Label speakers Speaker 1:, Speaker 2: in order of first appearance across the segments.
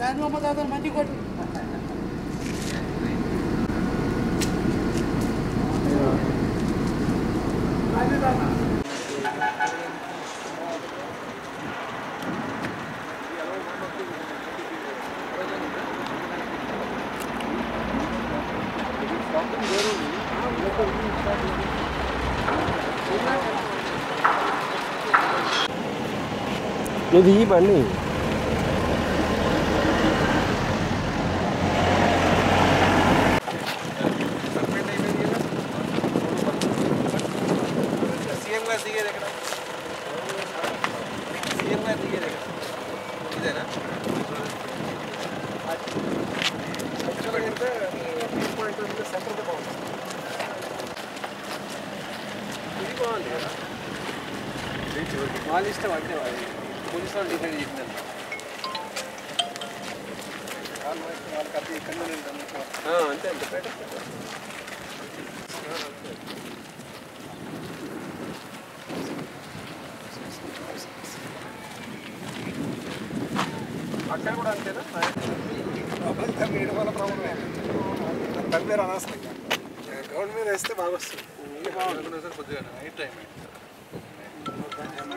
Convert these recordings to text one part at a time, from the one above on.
Speaker 1: దాని బొమ్మ తాత మంచి కొట్టు
Speaker 2: నువ్వు ఈ బండి
Speaker 3: వాళ్ళ ఇష్టం అంటే వాళ్ళు పోలీసు వాళ్ళు డిసైడ్ చేసిందండి వాళ్ళకి అది కన్వీనియంట్ అంతే అంతే బెటర్ అక్కడ కూడా అంతేనా వేయడం వల్ల ప్రాబ్లం తగ్గేరు అనవసరం గ్రౌండ్ మీద వేస్తే బాగా వస్తుంది సార్ కొద్దిగా నైట్ టైం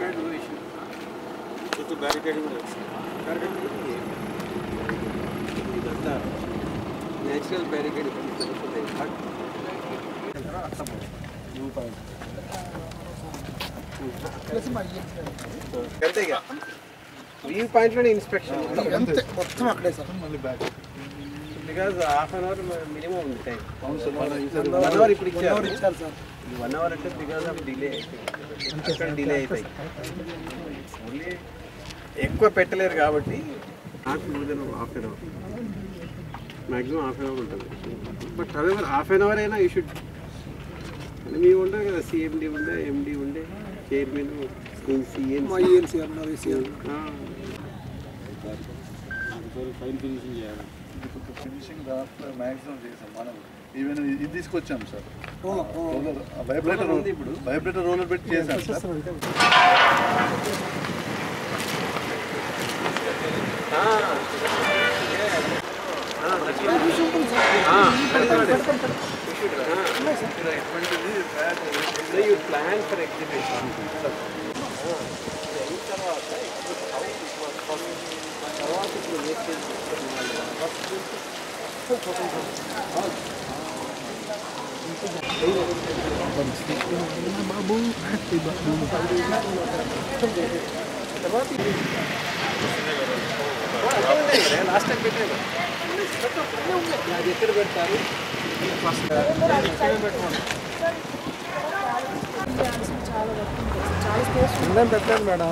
Speaker 3: అవుతుంది సార్ హెలిప్యాడ్ ఇష్యూ చుట్టూ బ్యారికేడ్ కూడా బ్యారికేడ్ ఇదంతా నేచురల్ బ్యారికేడ్ ఇప్పుడు సరిపోతాయి బట్ అంతేగా వ్యూ పాయింట్లోనే ఇన్స్పెక్షన్
Speaker 1: అంతే మొత్తం అక్కడే sir
Speaker 3: because half an hour minimum ఉంది టైం వన్ అవర్ ఇప్పుడు ఇచ్చారు
Speaker 1: ఇచ్చారు సార్
Speaker 3: వన్ అవర్ అంటే బికాజ్ ఆఫ్ డిలే అక్కడ డిలే అవుతాయి ఓన్లీ ఎక్కువ పెట్టలేరు కాబట్టి half half an hour maximum half an hour ఉంటుంది. But however half an hour అయినా యూ షుడ్ మీ ఉండదు కదా సిఎండి ఉండే ఎండి ఉండే
Speaker 1: chairman CM ECR
Speaker 4: file finishing చేయాలి. ఫినిషింగ్ దాంట్లో మ్యాక్సిమం చేసాం మనం ఈవెన్ ఇది తీసుకొచ్చాం సార్ రోలర్ వైబ్రేటర్
Speaker 3: ఉంది ఇప్పుడు.
Speaker 4: వైబ్రేటర్ రోలర్ పెట్టి చేశాం sir
Speaker 3: you plan for exhibition తర్వాత ఇప్పుడు లాస్ట్ టైం పెట్టాను అది ఎక్కడ పెడతారు ఫస్ట్
Speaker 1: ఉందని పెట్టాను మేడం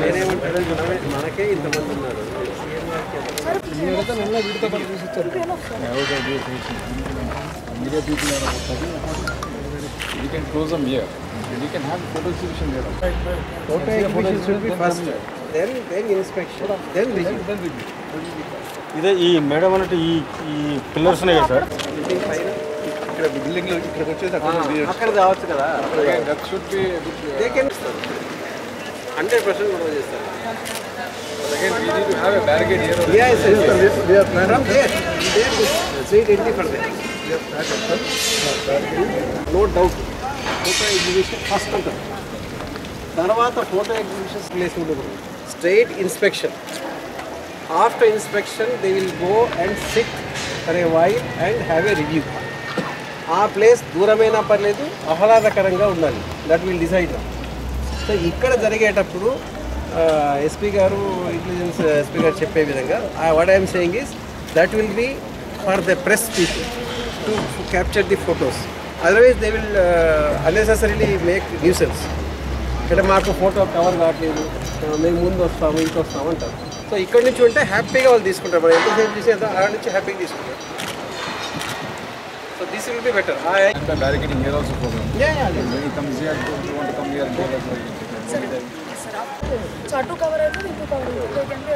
Speaker 3: నేనేమంటారు మనమే మనకే ఇంతమంది ఉన్నారు సీఎం గారికి
Speaker 1: వీటితో పాటు చూసి ఇచ్చారు
Speaker 5: media people are about 30. We can close them here. We can have photo exhibition there.
Speaker 3: Photo exhibition should be first, then then inspection, then review.
Speaker 2: ఇదే ఈ మేడం అన్నట్టు ఈ ఈ పిల్లర్స్ ఉన్నాయి కదా సార్
Speaker 3: Building పైన
Speaker 4: ఇక్కడ బిల్డింగ్ లో ఇక్కడికి వచ్చేసి
Speaker 3: ఆ,
Speaker 4: అక్కడ తీయొచ్చు.
Speaker 3: అక్కడ కావచ్చు కదా
Speaker 4: That should be
Speaker 3: they can hundred percent కూడా చేస్తారు
Speaker 4: again we need to have a barricade here.
Speaker 3: Yes, yes, yes.
Speaker 4: We are planning.
Speaker 3: From there, there is sweet entry for there. No doubt. Photo exhibition first ఉంటుంది తర్వాత photo exhibitions place ఉండదు straight inspection after inspection they will go and sit for a while and have a review ఆ place దూరమైనా పర్లేదు ఆహ్లాదకరంగా ఉండాలి that will decide so ఇక్కడ జరిగేటప్పుడు ఎస్పీ గారు ఇంటెలిజెన్స్ ఎస్పీ గారు చెప్పే విధంగా what I'm saying is that will be for the press people to capture the photos otherwise they will unnecessarily make nuisance అంటే మాకు ఫోటో కవర్ కావట్లేదు మేము ముందు వస్తాము ఇంటి వస్తాము అంటారు సో ఇక్కడ నుంచి ఉంటే హ్యాపీగా వాళ్ళు తీసుకుంటారు మనం ఎంతసేపు చేసి ఎంత అక్కడ నుంచి హ్యాపీగా తీసుకుంటారు so this will be better
Speaker 5: And the barricading here also problem. When he comes here, you want to come here and here also.
Speaker 6: So అటు కవర్ అవుతుంది ఇటు కవర్ అవుతుంది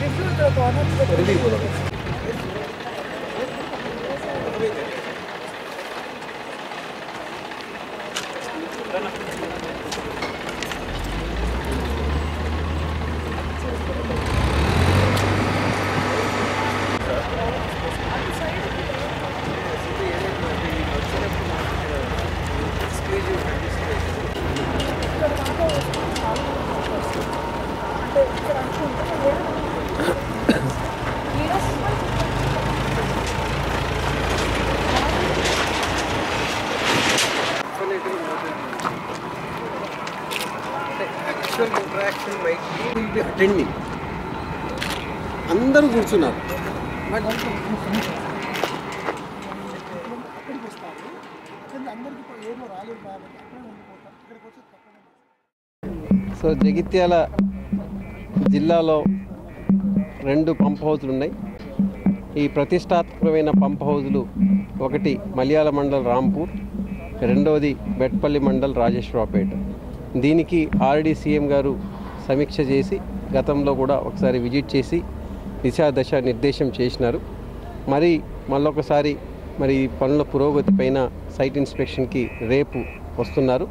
Speaker 6: రివ్యూ ఇక్కడ కార్నర్
Speaker 3: రిలీవ్
Speaker 6: అంటే ఇక్కడ అంటూ ఉంటుంది leaders
Speaker 3: actual interaction might will be attending అందరూ కూర్చున్నారు బట్
Speaker 1: అక్కడికి వస్తారు కానీ అందరికీ ఇప్పుడు ఏదో రాలేదు కాబట్టి అక్కడే ఉండిపోతారు ఇక్కడికి వచ్చి తప్పకుండా
Speaker 3: సో జగిత్యాల జిల్లాలో రెండు పంప్ హౌజులు ఉన్నాయి. ఈ ప్రతిష్టాత్మకమైన పంప్ హౌజులు ఒకటి మలయాళ మండల్ రాంపూర్ రెండవది బెట్పల్లి మండల్ రాజేశ్వరపేట దీనికి ఆర్డీ సీఎం గారు సమీక్ష చేసి గతంలో కూడా ఒకసారి విజిట్ చేసి దిశాదశ నిర్దేశం చేసినారు. మరి మళ్ళొకసారి మరి ఈ పనుల పురోగతి పైన సైట్ ఇన్స్పెక్షన్కి రేపు వస్తున్నారు.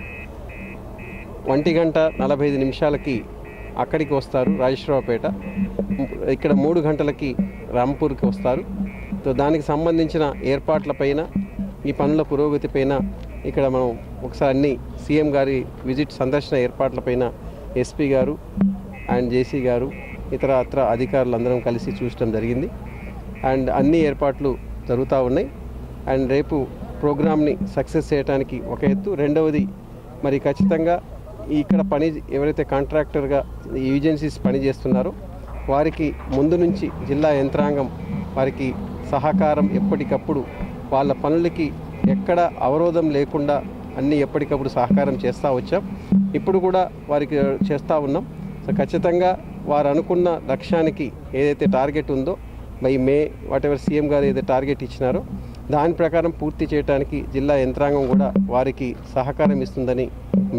Speaker 3: ఒంటి గంట నలభై ఐదు నిమిషాలకి అక్కడికి వస్తారు రాజేశ్వరరావుపేట. ఇక్కడ మూడు గంటలకి రాంపూర్కి వస్తారు. సో దానికి సంబంధించిన ఏర్పాట్లపైన ఈ పనుల పురోగతి పైన ఇక్కడ మనం ఒకసారి సీఎం గారి విజిట్ సందర్శన ఏర్పాట్లపైన ఎస్పీ గారు అండ్ జేసీ గారు ఇతర అత్ర అధికారులు అందరం కలిసి చూసడం జరిగింది. అండ్ అన్ని ఏర్పాట్లు జరుగుతూ ఉన్నాయి. అండ్ రేపు ప్రోగ్రామ్ని సక్సెస్ చేయడానికి ఒక ఎత్తు. రెండవది మరి ఖచ్చితంగా ఇక్కడ పని ఎవరైతే కాంట్రాక్టర్గా ఈ ఏజెన్సీస్ పనిచేస్తున్నారో వారికి ముందు నుంచి జిల్లా యంత్రాంగం వారికి సహకారం ఎప్పటికప్పుడు వాళ్ళ పనులకి ఎక్కడ అవరోధం లేకుండా అన్నీ ఎప్పటికప్పుడు సహకారం చేస్తూ వచ్చాం. ఇప్పుడు కూడా వారికి చేస్తూ ఉన్నాం. సో ఖచ్చితంగా వారు అనుకున్న లక్ష్యానికి ఏదైతే టార్గెట్ ఉందో by May whatever CM గారు ఏదైతే టార్గెట్ ఇచ్చినారో దాని ప్రకారం పూర్తి చేయడానికి జిల్లా యంత్రాంగం కూడా వారికి సహకారం ఇస్తుందని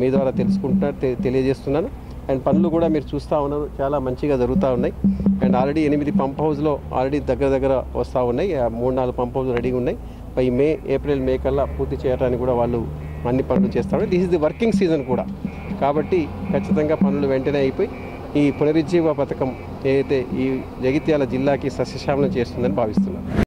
Speaker 3: మీ ద్వారా తెలుసుకుంటున్నారు తెలియజేస్తున్నాను. అండ్ పనులు కూడా మీరు చూస్తూ ఉన్నారు చాలా మంచిగా జరుగుతూ ఉన్నాయి. అండ్ ఆల్రెడీ ఎనిమిది పంప్ హౌస్లో ఆల్రెడీ దగ్గర దగ్గర వస్తూ ఉన్నాయి. మూడు నాలుగు పంప్ హౌస్ రెడీగా ఉన్నాయి. బై మే ఏప్రిల్ మే కల్లా పూర్తి చేయడానికి కూడా వాళ్ళు అన్ని పనులు చేస్తారు this is the working season కూడా. కాబట్టి ఖచ్చితంగా పనులు వెంటనే అయిపోయి ఈ పునరుజ్జీవ పథకం ఏదైతే ఈ జగిత్యాల జిల్లాకి సస్యశ్యామలం చేస్తుందని భావిస్తున్నాను